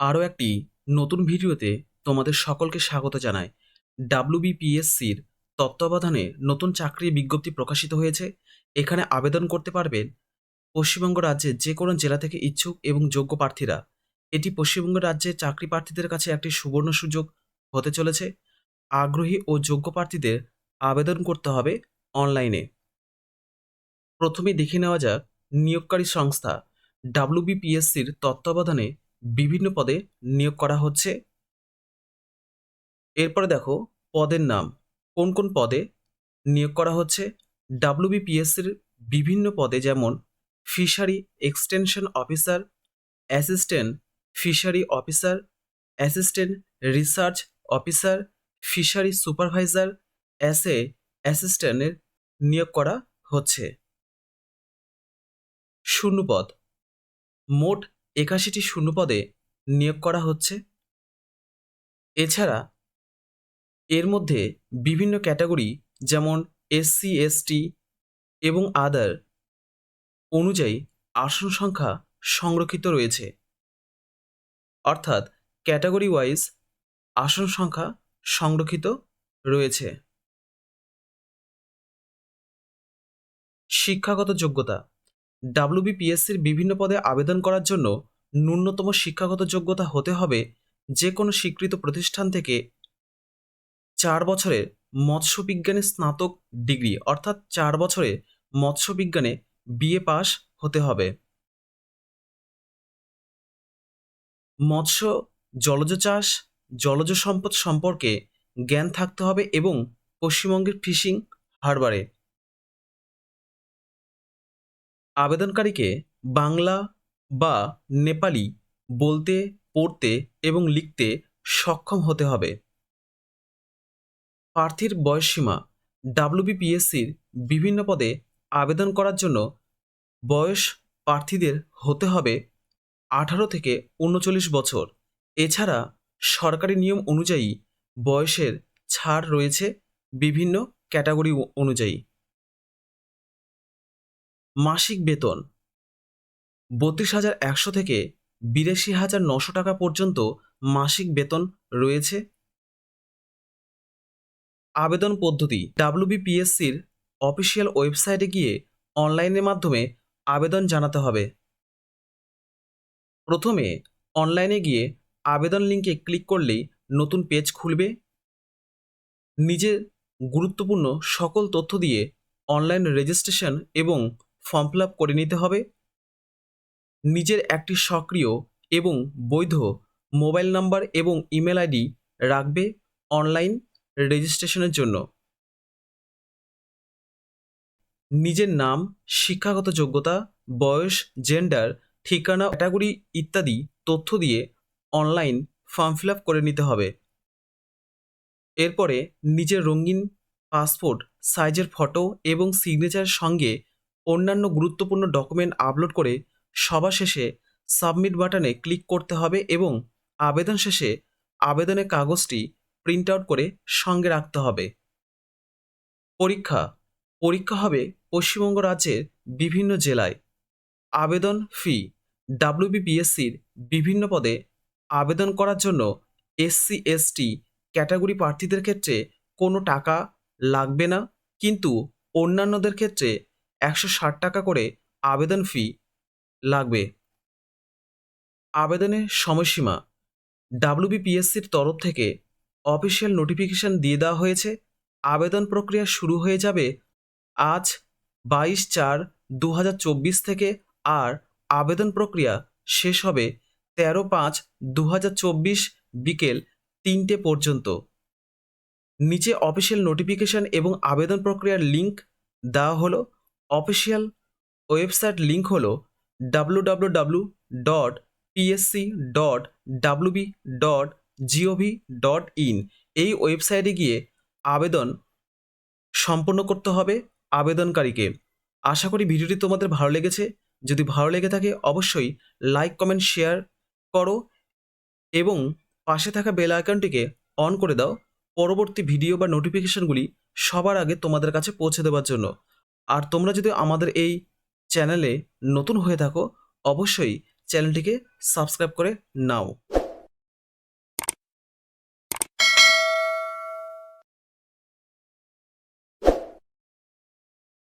আরও একটি নতুন ভিডিওতে তোমাদের সকলকে স্বাগত জানাই। ডাব্লিউবিপিএসসির তত্ত্বাবধানে নতুন চাকরির বিজ্ঞপ্তি প্রকাশিত হয়েছে। এখানে আবেদন করতে পারবেন পশ্চিমবঙ্গ রাজ্যের যে কোনো জেলা থেকে ইচ্ছুক এবং যোগ্য প্রার্থীরা। এটি পশ্চিমবঙ্গ রাজ্যের চাকরি প্রার্থীদের কাছে একটি সুবর্ণ সুযোগ হতে চলেছে। আগ্রহী ও যোগ্য প্রার্থীদের আবেদন করতে হবে অনলাইনে। প্রথমে দেখে নেওয়া যাক নিয়োগকারী সংস্থা ডাব্লিউবিপিএসসির তত্ত্বাবধানে বিভিন্ন পদে নিয়োগ করা হচ্ছে। এরপরে দেখো, পদের নাম। কোন কোন পদে নিয়োগ করা হচ্ছে? ডাব্লিউবিপিএসসির বিভিন্ন পদে যেমন fishery extension officer, assistant fishery officer, assistant research officer, fishery supervisor, as অ্যাসিস্ট্যান্টের নিয়োগ করা হচ্ছে। শূন্যপদ মোট একাশিটি শূন্যপদে নিয়োগ করা হচ্ছে। এছাড়া এর মধ্যে বিভিন্ন ক্যাটাগরি যেমন এসসি, এসটি এবং আদার অনুযায়ী আসন সংখ্যা সংরক্ষিত রয়েছে। অর্থাৎ ক্যাটাগরি ওয়াইজ আসন সংখ্যা সংরক্ষিত রয়েছে। শিক্ষাগত যোগ্যতা ডাব্লিউবিপিএসসির বিভিন্ন পদে আবেদন করার জন্য ন্যূনতম শিক্ষাগত যোগ্যতা হতে হবে যে কোনো স্বীকৃত প্রতিষ্ঠান থেকে চার বছরের মৎস্যবিজ্ঞানে স্নাতক ডিগ্রি, অর্থাৎ চার বছরে মৎস্যবিজ্ঞানে বিএ পাস হতে হবে। মৎস্য, জলজ চাষ, জলজ সম্পদ সম্পর্কে জ্ঞান থাকতে হবে এবং পশ্চিমবঙ্গের ফিশিং হারবারে। আবেদনকারীকে বাংলা বা নেপালি বলতে, পড়তে এবং লিখতে সক্ষম হতে হবে। প্রার্থীর বয়সসীমা ডাব্লিউবিপিএসসির বিভিন্ন পদে আবেদন করার জন্য বয়স প্রার্থীদের হতে হবে আঠারো থেকে উনচল্লিশ বছর। এছাড়া সরকারি নিয়ম অনুযায়ী বয়সের ছাড় রয়েছে বিভিন্ন ক্যাটাগরি অনুযায়ী। মাসিক বেতন। বত্রিশ হাজার একশো থেকে বিরাশি হাজার নশো টাকা পর্যন্ত মাসিক বেতন রয়েছে। আবেদন পদ্ধতি। ডাব্লিউবিপিএসসির অফিসিয়াল ওয়েবসাইটে গিয়ে অনলাইনের মাধ্যমে আবেদন জানাতে হবে। প্রথমে অনলাইনে গিয়ে আবেদন লিঙ্কে ক্লিক করলেই নতুন পেজ খুলবে। নিজের গুরুত্বপূর্ণ সকল তথ্য দিয়ে অনলাইন রেজিস্ট্রেশন এবং ফর্ম ফিল আপ করে নিতে হবে। নিজের একটি সক্রিয় এবং বৈধ মোবাইল নাম্বার এবং ইমেল আইডি রাখবে অনলাইন রেজিস্ট্রেশনের জন্য। নিজের নাম, শিক্ষাগত যোগ্যতা, বয়স জেন্ডার ঠিকানা ক্যাটাগরি ইত্যাদি তথ্য দিয়ে অনলাইন ফর্ম ফিল আপ করে নিতে হবে। এরপরে নিজের রঙিন পাসপোর্ট, সাইজের ফটো এবং সিগনেচারের সঙ্গে অন্যান্য গুরুত্বপূর্ণ ডকুমেন্ট আপলোড করে সভা শেষে সাবমিট বাটনে ক্লিক করতে হবে এবং আবেদন শেষে আবেদনের কাগজটি প্রিন্ট আউট করে সঙ্গে রাখতে হবে। পরীক্ষা। পরীক্ষা হবে পশ্চিমবঙ্গ রাজ্যের বিভিন্ন জেলায়। আবেদন ফি ডাব্লিউবিপিএসসির বিভিন্ন পদে আবেদন করার জন্য এসসি এসটি ক্যাটাগরি প্রার্থীদের ক্ষেত্রে কোনো টাকা লাগবে না, কিন্তু অন্যান্যদের ক্ষেত্রে একশো ষাট টাকা করে আবেদন ফি লাগবে। আবেদনের সময়সীমা ডাব্লিউবিপিএসসির তরফ থেকে অফিসিয়াল নোটিফিকেশন দিয়ে দেওয়া হয়েছে। আবেদন প্রক্রিয়া শুরু হয়ে যাবে আজ বাইশ চার দু থেকে আর আবেদন প্রক্রিয়া শেষ হবে তেরো পাঁচ দু বিকেল তিনটে পর্যন্ত। নিচে অফিসিয়াল নোটিফিকেশন এবং আবেদন প্রক্রিয়ার লিঙ্ক দেওয়া হলো। অফিসিয়াল ওয়েবসাইট লিঙ্ক হল W W W dot PSC dot WB dot gov dot in এই ওয়েবসাইটে গিয়ে আবেদন সম্পন্ন করতে হবে আবেদনকারীকে। আশা করি ভিডিওটি তোমাদের ভালো লেগেছে। যদি ভালো লেগে থাকে, অবশ্যই লাইক কমেন্ট শেয়ার করো এবং পাশে থাকা বেল আইকনটিকে অন করে দাও। পরবর্তী ভিডিও বা নোটিফিকেশনগুলি সবার আগে তোমাদের কাছে পৌঁছে দেওয়ার জন্য। আর তোমরা যদি আমাদের এই চ্যানেলে নতুন হয়ে থাকো অবশ্যই চ্যানেলটিকে সাবস্ক্রাইব করে নাও।